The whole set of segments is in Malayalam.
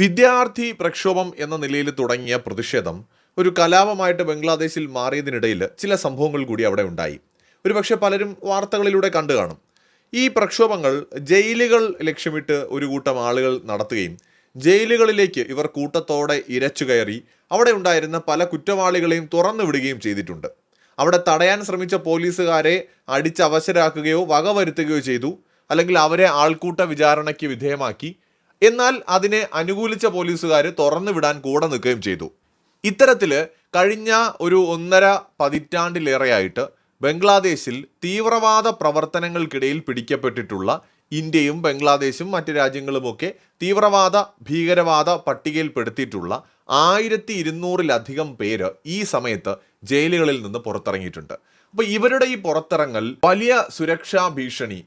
വിദ്യാർത്ഥി പ്രക്ഷോഭം എന്ന നിലയിൽ തുടങ്ങിയ പ്രതിഷേധം ഒരു കലാപമായിട്ട് ബംഗ്ലാദേശിൽ മാറിയതിനിടയിൽ ചില സംഭവങ്ങൾ കൂടി അവിടെ ഉണ്ടായി. ഒരുപക്ഷെ പലരും വാർത്തകളിലൂടെ കണ്ടു കാണും. ഈ പ്രക്ഷോഭങ്ങൾ ജയിലുകൾ ലക്ഷ്യമിട്ട് ഒരു കൂട്ടം ആളുകൾ നടത്തുകയും ജയിലുകളിലേക്ക് ഇവർ കൂട്ടത്തോടെ ഇരച്ചു കയറി അവിടെ ഉണ്ടായിരുന്ന പല കുറ്റവാളികളെയും തുറന്നു വിടുകയും ചെയ്തിട്ടുണ്ട്. അവിടെ തടയാൻ ശ്രമിച്ച പോലീസുകാരെ അടിച്ചവശരാക്കുകയോ വകവരുത്തുകയോ ചെയ്തു. അല്ലെങ്കിൽ അവരെ ആൾക്കൂട്ട വിചാരണയ്ക്ക് വിധേയമാക്കി. എന്നാൽ അതിനെ അനുകൂലിച്ച പോലീസുകാർ തുറന്നു വിടാൻ കൂടെ നിൽക്കുകയും ചെയ്തു. ഇത്തരത്തിൽ കഴിഞ്ഞ ഒരു ഒന്നര പതിറ്റാണ്ടിലേറെയായിട്ട് ബംഗ്ലാദേശിൽ തീവ്രവാദ പ്രവർത്തനങ്ങൾക്കിടയിൽ പിടിക്കപ്പെട്ടിട്ടുള്ള ഇന്ത്യയും ബംഗ്ലാദേശും മറ്റ് രാജ്യങ്ങളുമൊക്കെ തീവ്രവാദ ഭീകരവാദ പട്ടികയിൽപ്പെടുത്തിയിട്ടുള്ള ആയിരത്തി ഇരുന്നൂറിലധികം പേര് ഈ സമയത്ത് ജയിലുകളിൽ നിന്ന് പുറത്തിറങ്ങിയിട്ടുണ്ട്. അപ്പോൾ ഇവരുടെ ഈ പുറത്തിറങ്ങൽ വലിയ സുരക്ഷാ ഭീഷണി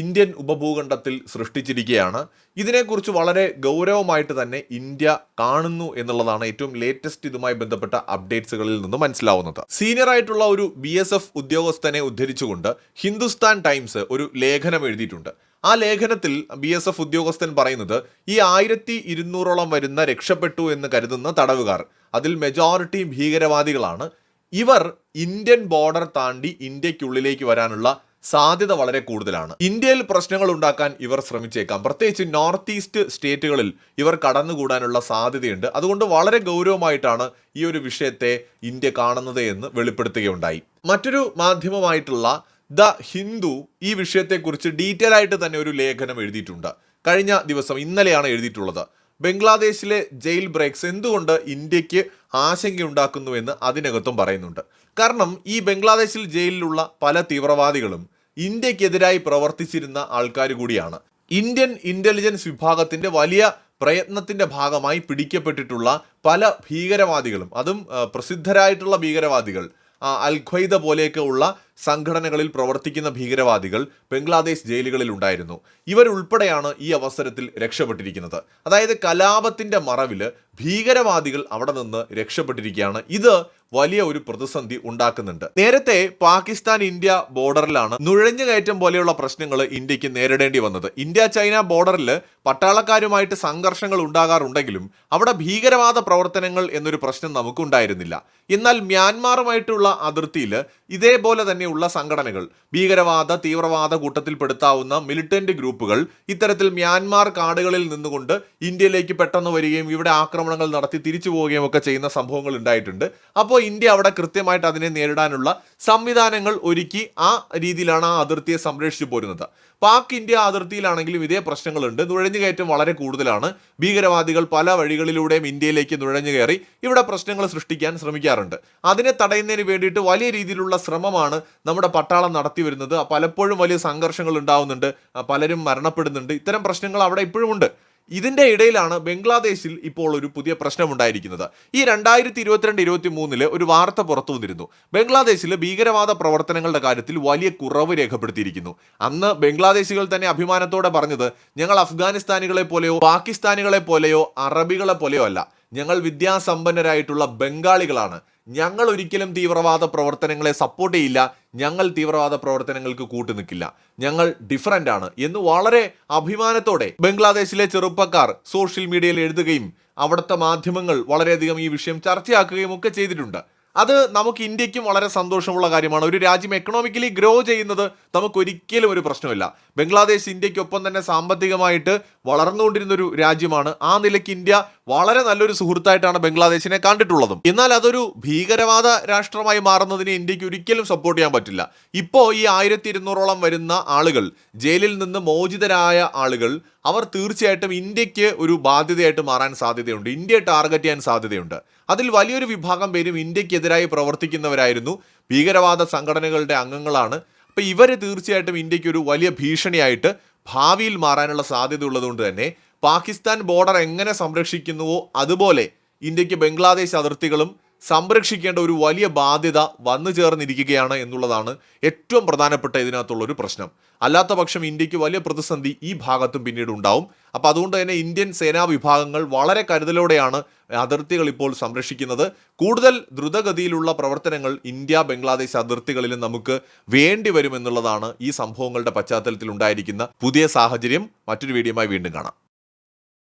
ഇന്ത്യൻ ഉപഭൂഖണ്ഡത്തിൽ സൃഷ്ടിച്ചിരിക്കുകയാണ്. ഇതിനെക്കുറിച്ച് വളരെ ഗൗരവമായിട്ട് തന്നെ ഇന്ത്യ കാണുന്നു എന്നുള്ളതാണ് ഏറ്റവും ലേറ്റസ്റ്റ് ഇതുമായി ബന്ധപ്പെട്ട അപ്ഡേറ്റ്സുകളിൽ നിന്ന് മനസ്സിലാവുന്നത്. സീനിയർ ആയിട്ടുള്ള ഒരു ബി എസ് എഫ് ഉദ്യോഗസ്ഥനെ ഉദ്ധരിച്ചുകൊണ്ട് ഹിന്ദുസ്ഥാൻ ടൈംസ് ഒരു ലേഖനം എഴുതിയിട്ടുണ്ട്. ആ ലേഖനത്തിൽ ബി എസ് എഫ് ഉദ്യോഗസ്ഥൻ പറയുന്നത് ഈ ആയിരത്തി ഇരുന്നൂറോളം വരുന്ന രക്ഷപ്പെട്ടു എന്ന് കരുതുന്ന തടവുകാർ അതിൽ മെജോറിറ്റി ഭീകരവാദികളാണ്. ഇവർ ഇന്ത്യൻ ബോർഡർ താണ്ടി ഇന്ത്യക്കുള്ളിലേക്ക് വരാനുള്ള സാധ്യത വളരെ കൂടുതലാണ്. ഇന്ത്യയിൽ പ്രശ്നങ്ങൾ ഉണ്ടാക്കാൻ ഇവർ ശ്രമിച്ചേക്കാം. പ്രത്യേകിച്ച് നോർത്ത് ഈസ്റ്റ് സ്റ്റേറ്റുകളിൽ ഇവർ കടന്നുകൂടാനുള്ള സാധ്യതയുണ്ട്. അതുകൊണ്ട് വളരെ ഗൗരവമായിട്ടാണ് ഈ ഒരു വിഷയത്തെ ഇന്ത്യ കാണുന്നത് എന്ന് വെളിപ്പെടുത്തുകയുണ്ടായി. മറ്റൊരു മാധ്യമമായിട്ടുള്ള ദ ഹിന്ദു ഈ വിഷയത്തെക്കുറിച്ച് ഡീറ്റെയിൽ ആയിട്ട് തന്നെ ഒരു ലേഖനം എഴുതിയിട്ടുണ്ട്. കഴിഞ്ഞ ദിവസം ഇന്നലെയാണ് എഴുതിയിട്ടുള്ളത്. ബംഗ്ലാദേശിലെ ജയിൽ ബ്രേക്സ് എന്തുകൊണ്ട് ഇന്ത്യയ്ക്ക് ആശങ്കയുണ്ടാക്കുന്നുവെന്ന് അതിനകത്തും പറയുന്നുണ്ട്. കാരണം ഈ ബംഗ്ലാദേശിൽ ജയിലിലുള്ള പല തീവ്രവാദികളും ഇന്ത്യക്കെതിരായി പ്രവർത്തിച്ചിരുന്ന ആൾക്കാർ കൂടിയാണ്. ഇന്ത്യൻ ഇന്റലിജൻസ് വിഭാഗത്തിന്റെ വലിയ പ്രയത്നത്തിന്റെ ഭാഗമായി പിടിക്കപ്പെട്ടിട്ടുള്ള പല ഭീകരവാദികളും അതും പ്രസിദ്ധരായിട്ടുള്ള ഭീകരവാദികൾ അൽ ഖ്വൈദ പോലെയൊക്കെ ഉള്ള സംഘടനകളിൽ പ്രവർത്തിക്കുന്ന ഭീകരവാദികൾ ബംഗ്ലാദേശ് ജയിലുകളിൽ ഉണ്ടായിരുന്നു. ഇവരുൾപ്പെടെയാണ് ഈ അവസരത്തിൽ രക്ഷപ്പെട്ടിരിക്കുന്നത്. അതായത് കലാപത്തിന്റെ മറവിൽ ഭീകരവാദികൾ അവിടെ നിന്ന് രക്ഷപ്പെട്ടിരിക്കുകയാണ്. ഇത് വലിയ ഒരു പ്രതിസന്ധി ഉണ്ടാക്കുന്നുണ്ട്. നേരത്തെ പാകിസ്ഥാൻ ഇന്ത്യ ബോർഡറിലാണ് നുഴഞ്ഞുകയറ്റം പോലെയുള്ള പ്രശ്നങ്ങൾ ഇന്ത്യയ്ക്ക് നേരിടേണ്ടി വന്നത്. ഇന്ത്യ ചൈന ബോർഡറിൽ പട്ടാളക്കാരുമായിട്ട് സംഘർഷങ്ങൾ ഉണ്ടാകാറുണ്ടെങ്കിലും അവിടെ ഭീകരവാദ പ്രവർത്തനങ്ങൾ എന്നൊരു പ്രശ്നം നമുക്കുണ്ടായിരുന്നില്ല. എന്നാൽ മ്യാൻമാറുമായിട്ടുള്ള അതിർത്തിയിൽ ഇതേപോലെ തന്നെയുള്ള സംഘടനകൾ ഭീകരവാദ തീവ്രവാദ കൂട്ടത്തിൽപ്പെടുത്താവുന്ന മിലിറ്റന്റ് ഗ്രൂപ്പുകൾ ഇത്തരത്തിൽ മ്യാൻമാർ കാടുകളിൽ നിന്നുകൊണ്ട് ഇന്ത്യയിലേക്ക് പെട്ടെന്ന് വരികയും ഇവിടെ ആക്രമണങ്ങൾ നടത്തി തിരിച്ചു പോവുകയും ഒക്കെ ചെയ്യുന്ന സംഭവങ്ങൾ ഉണ്ടായിട്ടുണ്ട്. അപ്പോൾ ഇന്ത്യ അവിടെ കൃത്യമായിട്ട് അതിനെ നേരിടാനുള്ള സംവിധാനങ്ങൾ ഒരുക്കി ആ രീതിയിലാണ് ആ അതിർത്തിയെ സംരക്ഷിച്ചു പോരുന്നത്. പാക് ഇന്ത്യ അതിർത്തിയിലാണെങ്കിലും ഇതേ പ്രശ്നങ്ങളുണ്ട്. നുഴഞ്ഞു കയറ്റം വളരെ കൂടുതലാണ്. ഭീകരവാദികൾ പല വഴികളിലൂടെയും ഇന്ത്യയിലേക്ക് നുഴഞ്ഞു കയറി ഇവിടെ പ്രശ്നങ്ങൾ സൃഷ്ടിക്കാൻ ശ്രമിക്കാറുണ്ട്. അതിനെ തടയുന്നതിന് വേണ്ടിയിട്ട് വലിയ രീതിയിലുള്ള ശ്രമമാണ് നമ്മുടെ പട്ടാളം നടത്തി വരുന്നത്. പലപ്പോഴും വലിയ സംഘർഷങ്ങൾ ഉണ്ടാവുന്നുണ്ട്. പലരും മരണപ്പെടുന്നുണ്ട്. ഇത്തരം പ്രശ്നങ്ങൾ അവിടെ ഇപ്പോഴും ഉണ്ട്. ഇതിന്റെ ഇടയിലാണ് ബംഗ്ലാദേശിൽ ഇപ്പോൾ ഒരു പുതിയ പ്രശ്നമുണ്ടായിരിക്കുന്നത്. ഈ രണ്ടായിരത്തി ഇരുപത്തിരണ്ട് ഇരുപത്തി മൂന്നിൽ ഒരു വാർത്ത പുറത്തു വന്നിരുന്നു. ബംഗ്ലാദേശിൽ ഭീകരവാദ പ്രവർത്തനങ്ങളുടെ കാര്യത്തിൽ വലിയ കുറവ് രേഖപ്പെടുത്തിയിരിക്കുന്നു. അന്ന് ബംഗ്ലാദേശികൾ തന്നെ അഭിമാനത്തോടെ പറഞ്ഞത് ഞങ്ങൾ അഫ്ഗാനിസ്ഥാനികളെ പോലെയോ പാകിസ്ഥാനികളെ പോലെയോ അറബികളെ പോലെയോ അല്ല. ഞങ്ങൾ വിദ്യാസമ്പന്നരായിട്ടുള്ള ബംഗാളികളാണ്. ഞങ്ങൾ ഒരിക്കലും തീവ്രവാദ പ്രവർത്തനങ്ങളെ സപ്പോർട്ട് ചെയ്യില്ല. ഞങ്ങൾ തീവ്രവാദ പ്രവർത്തനങ്ങൾക്ക് കൂട്ടുനിൽക്കില്ല ഞങ്ങൾ ഡിഫറന്റ് ആണ് എന്ന് വളരെ അഭിമാനത്തോടെ ബംഗ്ലാദേശിലെ ചെറുപ്പക്കാർ സോഷ്യൽ മീഡിയയിൽ എഴുതുകയും അവിടുത്തെ മാധ്യമങ്ങൾ വളരെയധികം ഈ വിഷയം ചർച്ചയാക്കുകയും ഒക്കെ ചെയ്തിട്ടുണ്ട്. അത് നമുക്ക് ഇന്ത്യക്കും വളരെ സന്തോഷമുള്ള കാര്യമാണ്. ഒരു രാജ്യം എക്കണോമിക്കലി ഗ്രോ ചെയ്യുന്നത് നമുക്ക് ഒരിക്കലും ഒരു പ്രശ്നമില്ല ബംഗ്ലാദേശ് ഇന്ത്യക്കൊപ്പം തന്നെ സാമ്പത്തികമായിട്ട് വളർന്നുകൊണ്ടിരുന്ന ഒരു രാജ്യമാണ്. ആ നിലയ്ക്ക് ഇന്ത്യ വളരെ നല്ലൊരു സുഹൃത്തായിട്ടാണ് ബംഗ്ലാദേശിനെ കണ്ടിട്ടുള്ളതും. എന്നാൽ അതൊരു ഭീകരവാദ രാഷ്ട്രമായി മാറുന്നതിന് ഇന്ത്യയ്ക്ക് ഒരിക്കലും സപ്പോർട്ട് ചെയ്യാൻ പറ്റില്ല. ഇപ്പോൾ ഈ ആയിരത്തി ഇരുന്നൂറോളം വരുന്ന ആളുകൾ ജയിലിൽ നിന്ന് മോചിതരായ ആളുകൾ അവർ തീർച്ചയായിട്ടും ഇന്ത്യയ്ക്ക് ഒരു ബാധ്യതയായിട്ട് മാറാൻ സാധ്യതയുണ്ട്. ഇന്ത്യയെ ടാർഗറ്റ് ചെയ്യാൻ സാധ്യതയുണ്ട്. അതിൽ വലിയൊരു വിഭാഗം പേരും ഇന്ത്യക്കെതിരായി പ്രവർത്തിക്കുന്നവരായിരുന്നു. ഭീകരവാദ സംഘടനകളുടെ അംഗങ്ങളാണ്. അപ്പോൾ ഇവർ തീർച്ചയായിട്ടും ഇന്ത്യയ്ക്ക് ഒരു വലിയ ഭീഷണിയായിട്ട് ഭാവിയിൽ മാറാനുള്ള സാധ്യത ഉള്ളതുകൊണ്ട് തന്നെ പാകിസ്ഥാൻ ബോർഡർ എങ്ങനെ സംരക്ഷിക്കുന്നുവോ അതുപോലെ ഇന്ത്യയ്ക്ക് ബംഗ്ലാദേശ് അതിർത്തികളും സംരക്ഷിക്കേണ്ട ഒരു വലിയ ബാധ്യത വന്നു ചേർന്നിരിക്കുകയാണ് എന്നുള്ളതാണ് ഏറ്റവും പ്രധാനപ്പെട്ട ഇതിനകത്തുള്ള ഒരു പ്രശ്നം. അല്ലാത്ത പക്ഷം ഇന്ത്യയ്ക്ക് വലിയ പ്രതിസന്ധി ഈ ഭാഗത്തും പിന്നീട് ഉണ്ടാവും. അപ്പോൾ അതുകൊണ്ട് തന്നെ ഇന്ത്യൻ സേനാ വിഭാഗങ്ങൾ വളരെ കരുതലോടെയാണ് അതിർത്തികൾ ഇപ്പോൾ സംരക്ഷിക്കുന്നത്. കൂടുതൽ ദ്രുതഗതിയിലുള്ള പ്രവർത്തനങ്ങൾ ഇന്ത്യ ബംഗ്ലാദേശ് അതിർത്തികളിലും നമുക്ക് വേണ്ടി വരുമെന്നുള്ളതാണ് ഈ സംഭവങ്ങളുടെ പശ്ചാത്തലത്തിൽ ഉണ്ടായിരിക്കുന്ന പുതിയ സാഹചര്യം. മറ്റൊരു വീഡിയോയുമായി വീണ്ടും കാണാം.